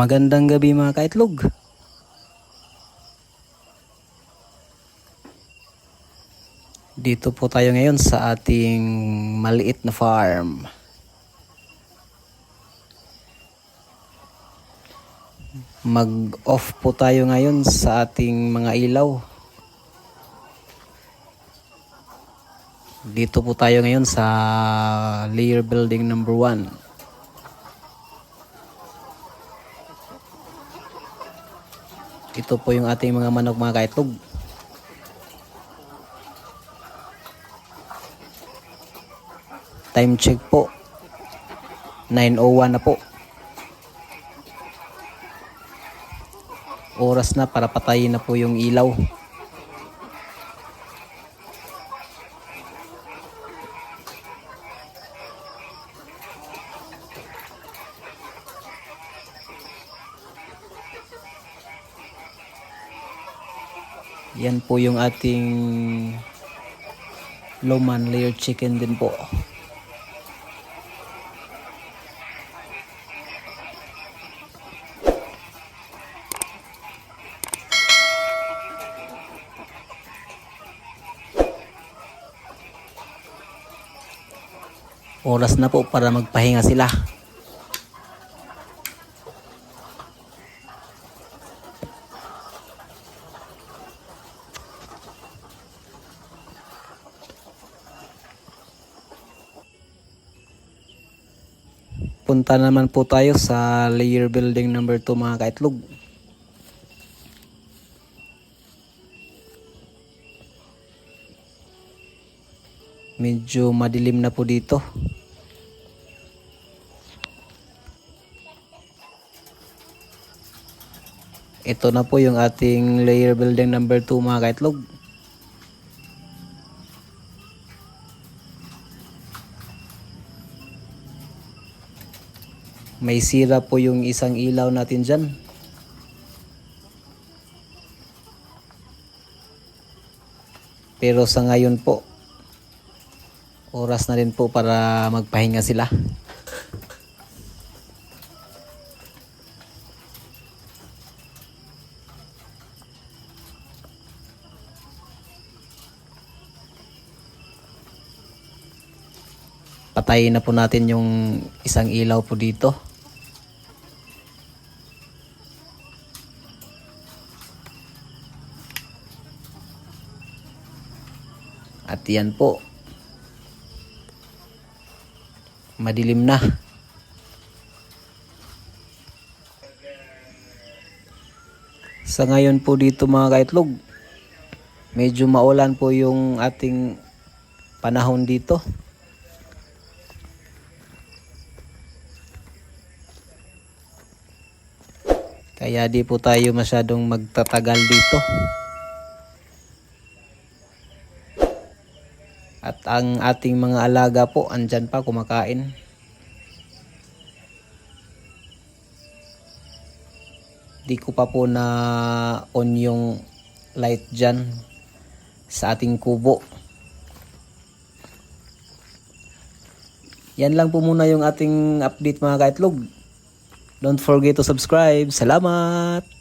Magandang gabi mga kaitlog. Dito po tayo ngayon sa ating maliit na farm. Mag-off po tayo ngayon sa ating mga ilaw. Dito po tayo ngayon sa layer building number 1. Ito po yung ating mga manok mga kaitlog. Time check po. 9.01 na po. Oras na para patayin na po yung ilaw. Yan po yung ating Loman layer chicken din po. Oras na po para magpahinga sila. Punta naman po tayo sa layer building number 2 mga kaitlog. Medyo madilim na po dito. Ito na po yung ating layer building number 2 mga kaitlog. May sira po yung isang ilaw natin dyan. Pero sa ngayon po, oras na rin po para magpahinga sila. Patayin na po natin yung isang ilaw po dito. At yan po. Madilim na. Sa ngayon po dito mga kaitlog, medyo maulan po yung ating panahon dito. Kaya di po tayo masyadong magtatagal dito. At ang ating mga alaga po, andyan pa kumakain. Di ko pa po na on yung light dyan sa ating kubo. Yan lang po muna yung ating update mga kaitlog. Don't forget to subscribe. Salamat!